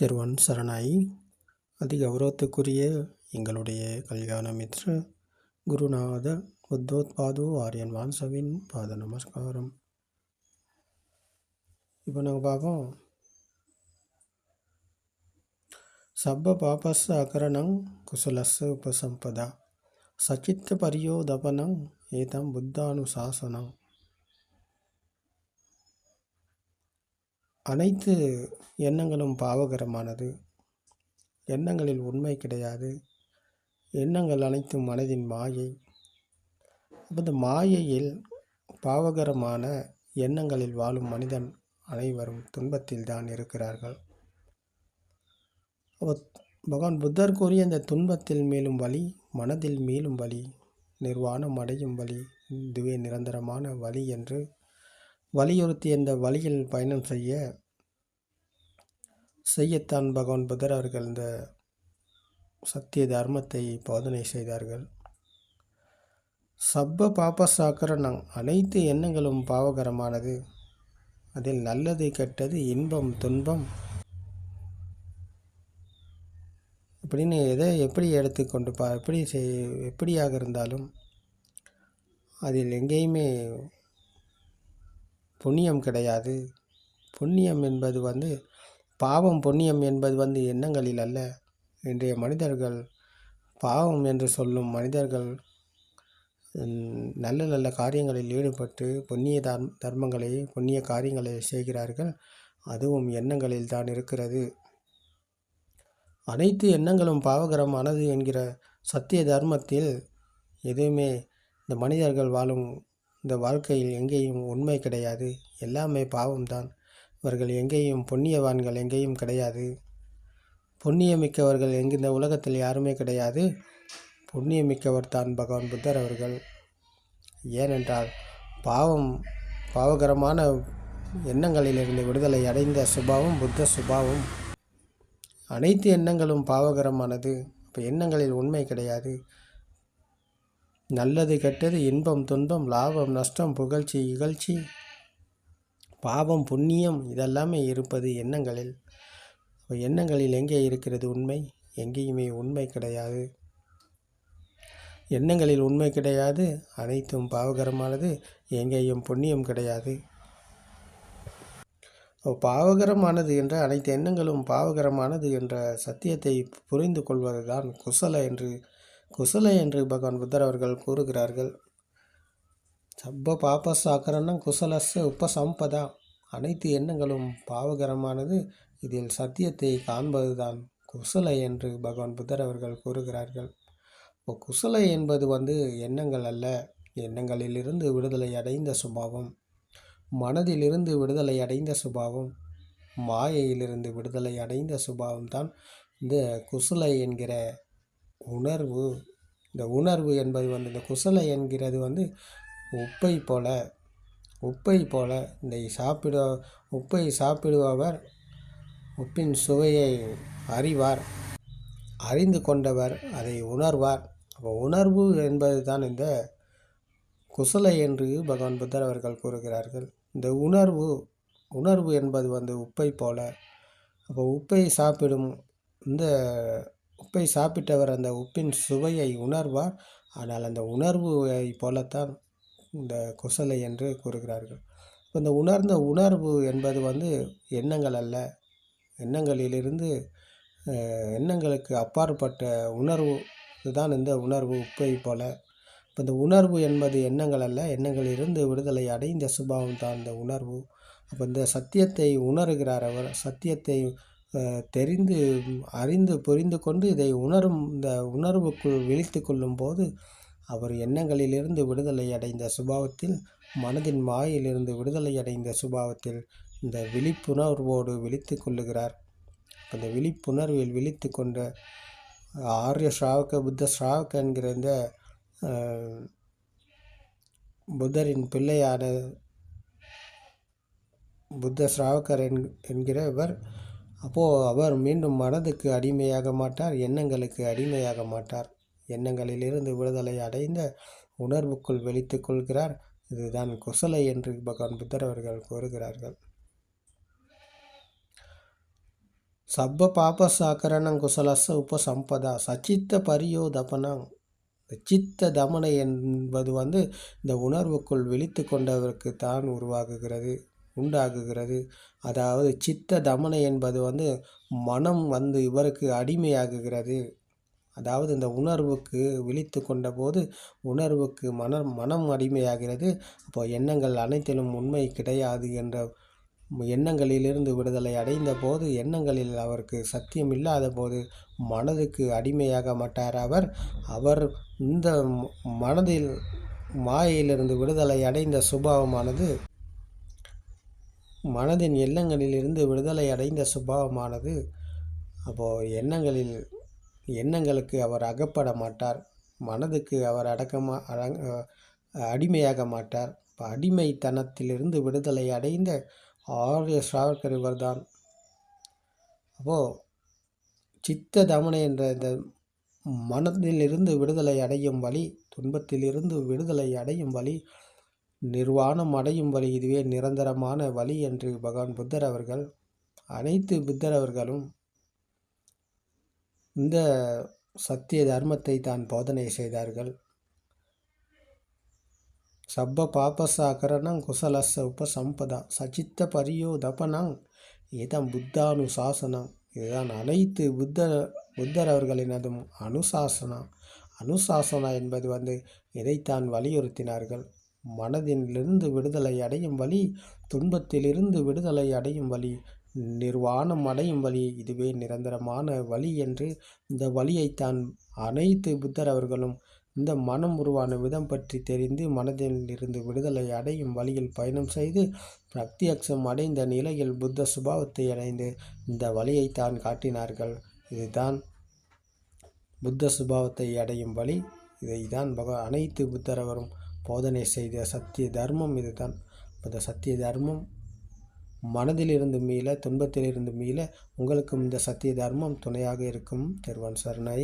திருவன் சரணாயி. அதி கௌரவத்துக்குரிய எங்களுடைய கல்யாண மித்ர குருநாத புத்தோத்பாதோ ஆரியன் வான்சவின் பாத நமஸ்காரம். இப்போ நாங்கள் பார்ப்போம் சப்ப பாபஸ் அகரணம் குசலஸ் உபசம்பதா. சச்சித்த பரியோதபனம் ஏதம் புத்தானுசாசனம். அனைத்து எண்ணங்களும் பாவகரமானது. எண்ணங்களில் உண்மை கிடையாது. எண்ணங்கள் அனைத்தும் மனதின் மாயை. அந்த மாயையில் பாவகரமான எண்ணங்களில் வாழும் மனிதன் அனைவரும் துன்பத்தில் தான் இருக்கிறார்கள். அப்ப பகவான் புத்தர் கூறிய இந்த துன்பத்தில் மேலும் வழி மனதில் மேலும் வழி நிர்வாணம் அடையும் வழி இதுவே நிரந்தரமான வழி என்று வலியுறுத்தி இந்த வழியில் பயணம் செய்ய செய்யத்தான் பகவான் புத்தர் அவர்கள் இந்த சத்திய தர்மத்தை போதனை செய்தார்கள். சப்ப பாபசாக்கரணம் அனைத்து எண்ணங்களும் பாவகரமானது. அதில் நல்லது கெட்டது இன்பம் துன்பம். இப்படின்னு எதை எப்படி எடுத்துக்கொண்டு பா எப்படி செய் எப்படியாக இருந்தாலும் அதில் எங்கேயுமே புண்ணியம் கிடையாது. புண்ணியம் என்பது வந்து பாவம் புண்ணியம் என்பது வந்து எண்ணங்களில் அல்ல. இன்றைய மனிதர்கள் பாவம் என்று சொல்லும் மனிதர்கள் நல்ல நல்ல காரியங்களில் ஈடுபட்டு புண்ணிய தர்ம தர்மங்களை புண்ணிய காரியங்களை செய்கிறார்கள். அதுவும் எண்ணங்களில் தான் இருக்கிறது. அனைத்து எண்ணங்களும் பாவகரமானது என்கிற சத்திய தர்மத்தில் எதுவுமே இந்த மனிதர்கள் வாழும் இந்த வாழ்க்கையில் எங்கேயும் உண்மை கிடையாது. எல்லாமே பாவம்தான். இவர்கள் எங்கேயும் புண்ணியவான்கள் எங்கேயும் கிடையாது. புண்ணியமிக்கவர்கள் எங்கு இந்த உலகத்தில் யாருமே கிடையாது. புண்ணியமிக்கவர் தான் பகவான் புத்தர் அவர்கள். ஏனென்றால் பாவம் பாவகரமான எண்ணங்களிலிருந்து விடுதலை அடைந்த சுபாவம் புத்த சுபாவம். அனைத்து எண்ணங்களும் பாவகரமானது. இப்போ எண்ணங்களில் உண்மை கிடையாது. நல்லது கெட்டது இன்பம் துன்பம் லாபம் நஷ்டம் புகழ்ச்சி இகழ்ச்சி பாவம் புண்ணியம் இதெல்லாமே இருப்பது எண்ணங்களில். எண்ணங்களில் எங்கே இருக்கிறது உண்மை? எங்கேயுமே உண்மை கிடையாது. எண்ணங்களில் உண்மை கிடையாது அனைத்தும் பாவகரமானது எங்கேயும் புண்ணியம் கிடையாது. பாவகரமானது என்ற அனைத்து எண்ணங்களும் பாவகரமானது என்ற சத்தியத்தை புரிந்து கொள்வதுதான் குசல என்று குசலை என்று பகவான் புத்தர் அவர்கள் கூறுகிறார்கள். சப்ப பாபஸ் ஆக்கரணம் குசலஸ் உபசம்பதா. அனைத்து எண்ணங்களும் பாவகரமானது. இதில் சத்தியத்தை காண்பதுதான் குசலை என்று பகவான் புத்தர் அவர்கள் கூறுகிறார்கள். இப்போ குசலை என்பது வந்து எண்ணங்கள் அல்ல. எண்ணங்களிலிருந்து விடுதலை அடைந்த சுபாவம். மனதிலிருந்து விடுதலை அடைந்த சுபாவம். மாயையிலிருந்து விடுதலை அடைந்த சுபாவம் தான் இந்த குசலை என்கிற உணர்வு இந்த உணர்வு என்பது வந்து இந்த குசலை என்கிறது வந்து உப்பை போல உப்பை போல இந்த சாப்பிட உப்பை சாப்பிடுபவர் உப்பின் சுவையை அறிவார் அறிந்து கொண்டவர் அதை உணர்வார். அப்போ உணர்வு என்பது தான் இந்த குசலை என்று பகவான் புத்தர் அவர்கள் கூறுகிறார்கள். இந்த உணர்வு உணர்வு என்பது வந்து உப்பை போல. அப்போ உப்பை சாப்பிடும் இந்த உப்பை சாப்பிட்டவர் அந்த உப்பின் சுவையை உணர்வார். ஆனால் அந்த உணர்வை போலத்தான் இந்த குசலை என்று கூறுகிறார்கள். இப்போ இந்த உணர்ந்த உணர்வு என்பது வந்து எண்ணங்கள் அல்ல. எண்ணங்களிலிருந்து எண்ணங்களுக்கு அப்பாற்பட்ட உணர்வு. இதுதான் இந்த உணர்வு உப்பை போல. இப்போ இந்த உணர்வு என்பது எண்ணங்கள் அல்ல. எண்ணங்களிலிருந்து விடுதலை அடைந்த சுபாவம் தான் இந்த உணர்வு. அப்போ இந்த சத்தியத்தை உணர்கிறார் அவர். சத்தியத்தை தெரிந்து அறிந்து புரிந்து கொண்டு இதை உணரும் இந்த உணர்வுக்குள் விழித்து கொள்ளும் போது அவர் எண்ணங்களிலிருந்து விடுதலை அடைந்த சுபாவத்தில் மனதின் மாயிலிருந்து விடுதலை அடைந்த சுபாவத்தில் இந்த விழிப்புணர்வோடு விழித்து கொள்ளுகிறார். அந்த விழிப்புணர்வில் விழித்து கொண்ட ஆரிய ஸ்ராவக புத்த ஸ்ராவக என்கிற இந்த புத்தரின் பிள்ளையான புத்த ஸ்ராவகர் என்கிறவர் அப்போது அவர் மீண்டும் மனதுக்கு அடிமையாக மாட்டார் எண்ணங்களுக்கு அடிமையாக மாட்டார். எண்ணங்களிலிருந்து விடுதலை அடைந்த உணர்வுக்குள் வெளித்து கொள்கிறார். இதுதான் குசலை என்று பகவான் புத்தர் அவர்கள் கூறுகிறார்கள். சப்ப பாப சாக்கரணம் குசலச உபசம்பதா சச்சித்த பரியோ தபனம். சித்த தமனை என்பது வந்து இந்த உணர்வுக்குள் விழித்து கொண்டவருக்கு தான் உருவாகுகிறது. உண்டாகுகிறது அதாவது சித்த தமனை என்பது வந்து மனம் வந்து இவருக்கு அடிமையாகுகிறது அதாவது இந்த உணர்வுக்கு விழித்து கொண்டபோது உணர்வுக்கு மனம் மனம் அடிமையாகிறது. அப்போ எண்ணங்கள் அனைத்திலும் உண்மை கிடையாது என்ற எண்ணங்களிலிருந்து விடுதலை அடைந்த போது எண்ணங்களில் அவருக்கு சத்தியம் இல்லாத போது மனதுக்கு அடிமையாக மாட்டார் அவர். அவர் இந்த மனதில் மாயையிலிருந்து விடுதலை அடைந்த சுபாவமானது மனதின் எண்ணங்களிலிருந்து விடுதலை அடைந்த சுபாவமானது. அப்போது எண்ணங்களில் எண்ணங்களுக்கு அவர் அகப்பட மாட்டார். மனதுக்கு அவர் அடக்கமாக அடங் அடிமையாக மாட்டார். இப்போ அடிமைத்தனத்திலிருந்து விடுதலை அடைந்த ஆரிய சாவர்கர் இவர்தான். அப்போது சித்த தமனை என்ற இந்த மனதிலிருந்து விடுதலை அடையும் வழி துன்பத்திலிருந்து விடுதலை அடையும் வழி நிர்வாணம் அடையும் வழி இதுவே நிரந்தரமான வழி என்று பகவான் புத்தர் அவர்கள் அனைத்து புத்தர் அவர்களும் இந்த சத்திய தர்மத்தை தான் போதனை செய்தார்கள். சப்ப பாபசாகரணம் குசலச உபசம்பதா சச்சித்த பரியோதபனம் இதம் புத்தானுசாசனம். இதுதான் அனைத்து புத்த புத்தர் அவர்களினதும் அனுசாசனம் அனுசாசனா என்பது வந்து இதைத்தான் வலியுறுத்தினார்கள். மனதிலிருந்து விடுதலை அடையும் வழி துன்பத்திலிருந்து விடுதலை அடையும் வழி நிர்வாணம் அடையும் வழி இதுவே நிரந்தரமான வழி என்று இந்த வழியைத்தான் அனைத்து புத்தர் அவர்களும் இந்த மனம் உருவான விதம் பற்றி தெரிந்து மனதில் இருந்து விடுதலை அடையும் வழியில் பயணம் செய்து பிரத்யக்ஷம் அடைந்த நிலையில் புத்த சுபாவத்தை அடைந்து இந்த வழியைத்தான் காட்டினார்கள். இதுதான் புத்த சுபாவத்தை அடையும் வழி. இதைதான் பக அனைத்து புத்தரவரும் போதனை செய்த சத்திய தர்மம் இதுதான். அந்த சத்திய தர்மம் மனதிலிருந்து மீள துன்பத்திலிருந்து மீள உங்களுக்கும் இந்த சத்திய தர்மம் துணையாக இருக்கும். தெருவான் சரணை.